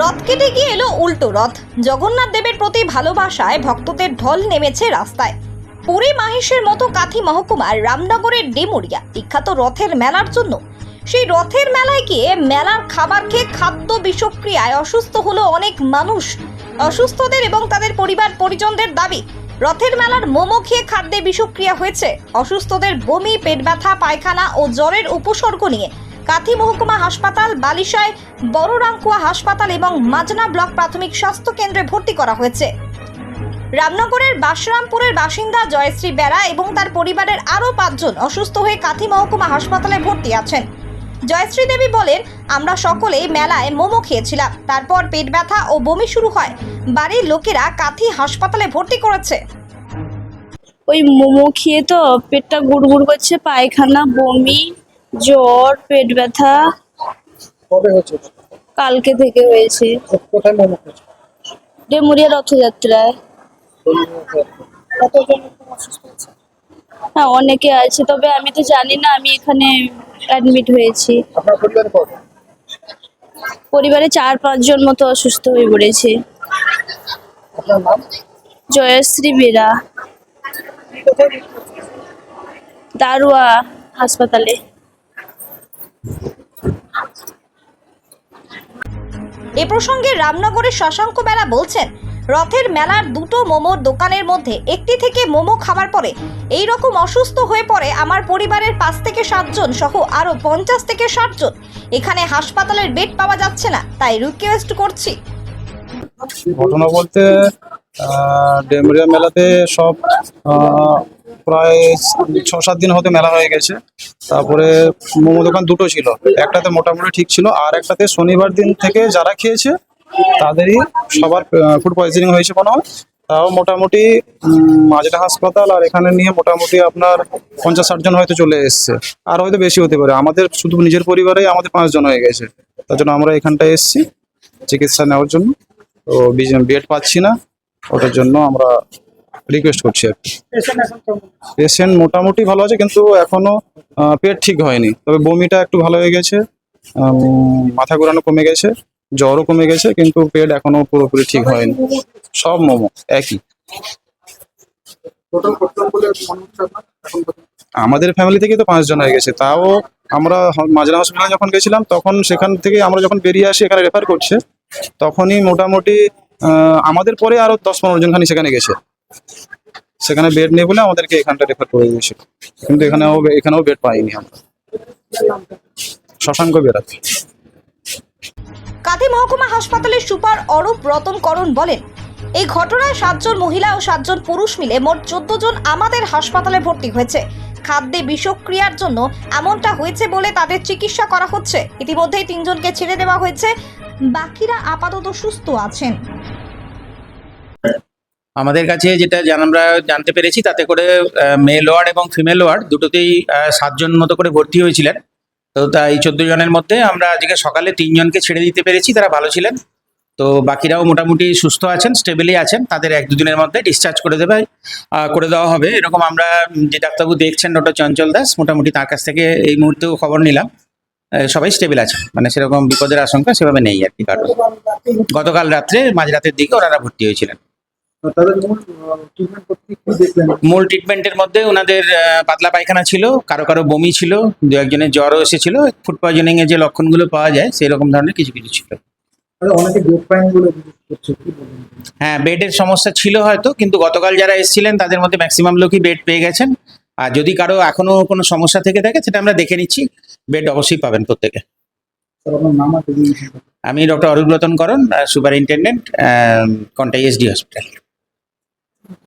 রথ কেটে গিয়ে এলো উল্টো রথ। জগন্নাথ দেবের প্রতি ভালোবাসায় ভক্তদের ঢল নেমেছে রাস্তায়। পুরী মাহেশের মতো কাথি মহকুমার রামনগরের ডেমুরিয়া বিখ্যাত রথের মেলার জন্য। সেই রথের মেলায় গিয়ে মেলার খাবার খেয়ে খাদ্য বিষক্রিয়ায় অসুস্থ হলো অনেক মানুষ। অসুস্থদের এবং তাদের পরিবার পরিজনদের দাবি, রথের মেলার মোমো খেয়ে খাদ্যে বিষক্রিয়া হয়েছে। অসুস্থদের বমি, পেট ব্যথা, পায়খানা ও জ্বরের উপসর্গ নিয়ে কাথি মহকুমা হাসপাতাল বালিশায় বড় রাঙ্কুয়া হাসপাতাল এবং মাজনা ব্লক প্রাথমিক স্বাস্থ্য কেন্দ্রে ভর্তি করা হয়েছে। রামনগরের বাসরামপুরের বাসিন্দা জয়শ্রী বেড়া এবং তার পরিবারের আরও পাঁচজন অসুস্থ হয়ে কাথি মহকুমা হাসপাতালে ভর্তি আছেন। জয়শ্রী দেবী বলেন, আমরা সকলেই মেলায় মোমো খেয়েছিলাম। তারপর পেট ব্যথা ও বমি শুরু হয়। বাড়ির লোকেরা কাথি হাসপাতালে ভর্তি করেছে। ওই মোমো খেয়ে তো পেটটা গুড়গুড় করছে, পায়খানা, বমি জ্বর পেট ব্যথা। কবে হচ্ছে কালকে থেকে হয়েছে। কোথায় মোমো খেয়েছো ডেমুরিয়া রথযাত্রায়। কতজন অসুস্থ হয়েছে হ্যাঁ অনেকে আছে। তবে আমি তো জানি না আমি এখানে অ্যাডমিট হয়েছি। আপনার পরিবারে কত? পরিবারে চার পাঁচজন মতো অসুস্থ হয়ে পড়েছে। আপনার নাম? জয়শ্রী বেরা। দারুয়া হাসপাতালে। এ প্রসঙ্গে রামনগরের শশাঙ্ক বেলা বলছেন, রথের মেলার দুটো মোমোর দোকানের মধ্যে একটি থেকে মোমো খাবার পরে এই রকম অসুস্থ হয়ে পড়ে আমার পরিবারের পাঁচ থেকে সাতজন সহ আরও পঞ্চাশ থেকে ষাটজন। এখানে হাসপাতালের বেড পাওয়া যাচ্ছে না, তাই রিকোয়েস্ট করছি। ঘটনা বলতে ডেমরিয়া মেলাতে সব প্রায় ছ সাত দিন হতে মেলা হয়ে গেছে। তারপরে মোমো দোকান দুটো ছিল। একটাতে মোটামুটি ঠিক ছিল, আর একটাতে শনিবার দিন থেকে যারা খেয়েছে, তাদেরই সবার ফুড পয়জনিং হয়েছে কোনো তাও মোটামুটি মাজরা হাসপাতাল, আর এখানে নিয়ে মোটামুটি আপনার পঞ্চাশ ষাট জন হয়তো চলে এসছে। আর হয়তো বেশি হতে পারে। আমাদের শুধু নিজের পরিবারেই আমাদের পাঁচজন হয়ে গেছে। তার জন্য আমরা এখানটায় এসেছি চিকিৎসা নেওয়ার জন্য। তো বেড পাচ্ছি না। ওটার জন্য আমরা রিকোয়েস্ট করছি আর পেশেন্ট পেশেন্ট মোটামুটি ভালো আছে কিন্তু এখনও পেট ঠিক হয়নি। তবে বমিটা একটু ভালো হয়ে গেছে মাথা ঘোরানো কমে গেছে জ্বরও কমে গেছে কিন্তু পেট এখনও পুরোপুরি ঠিক হয়নি। সব মোমো একই? আমাদের ফ্যামিলি থেকে তো পাঁচজন হয়ে গেছে তাও আমরা মাজরা হসপিটালে যখন গেছিলাম তখন সেখান থেকে আমরা যখন বেরিয়ে আসি এখানে রেফার করছে তখনই মোটামুটি আমাদের পরে আরও দশ পনেরো জন খানি সেখানে গেছে। সেখানে বেড নেই বলে আমাদেরকে এখানটা রেফার করে দিয়েছিল। কিন্তু এখানেও এখানেও বেড পাইনি আমরা। শশাঙ্ক বেরাত। কাঁথি মহকুমা হাসপাতালের সুপার অরূপ রতন করণ বলেন, এই ঘটনায় সাতজন মহিলা ও সাতজন পুরুষ মিলে মোট চোদ্দ জন আমাদের হাসপাতালে ভর্তি হয়েছে। খাদ্যে বিষক্রিয়ার জন্য এমনটা হয়েছে বলে তাদের চিকিৎসা করা হচ্ছে। ইতিমধ্যেই তিনজনকে ছেড়ে দেওয়া হয়েছে। বাকিরা আপাতত সুস্থ আছেন। আমাদের কাছে যেটা আমরা জানতে পেরেছি, তাতে করে মেল ওয়ার্ড এবং ফিমেল ওয়ার্ড দুটোতেই সাতজন মতো করে ভর্তি হয়েছিলেন। তো তাই চোদ্দ জনের মধ্যে আমরা আজকে সকালে তিনজনকে ছেড়ে দিতে পেরেছি, তারা ভালো ছিলেন। তো বাকিরাও মোটামুটি সুস্থ আছেন স্টেবলি আছেন, তাদের এক দুদিনের মধ্যে ডিসচার্জ করে দেবে করে দেওয়া হবে। এরকম আমরা যে ডাক্তারবাবু দেখছেন ডক্টর চঞ্চল দাস, মোটামুটি তার কাছ থেকে এই মুহূর্তেও খবর নিলাম। সবাই স্টেবল আছে। মানে সেরকম বিপদের আশঙ্কা সেভাবে নেই আর কি কারণ গতকাল রাত্রে মাঝরাতের দিকে ওনারা ভর্তি হয়েছিলেন। মূল ট্রিটমেন্টের মধ্যে ওনাদের পাতলা পায়খানা ছিল কারও কারও বমি ছিল দু একজনের জ্বরও এসেছিল ফুড পয়জনিং এর যে লক্ষণগুলো পাওয়া যায় সেই রকম ধরনের কিছু কিছু ছিল। হ্যাঁ বেডের সমস্যা ছিল হয়তো কিন্তু গতকাল যারা এসেছিলেন তাদের মধ্যে ম্যাক্সিমাম লোকই বেড পেয়ে গেছেন। আর যদি কারও এখনও কোনো সমস্যা থেকে থাকে সেটা আমরা দেখে নিচ্ছি বেড অবশ্যই পাবেন প্রত্যেকে। আমি doctor Arubratan Karan superintendent Contai SD hospital.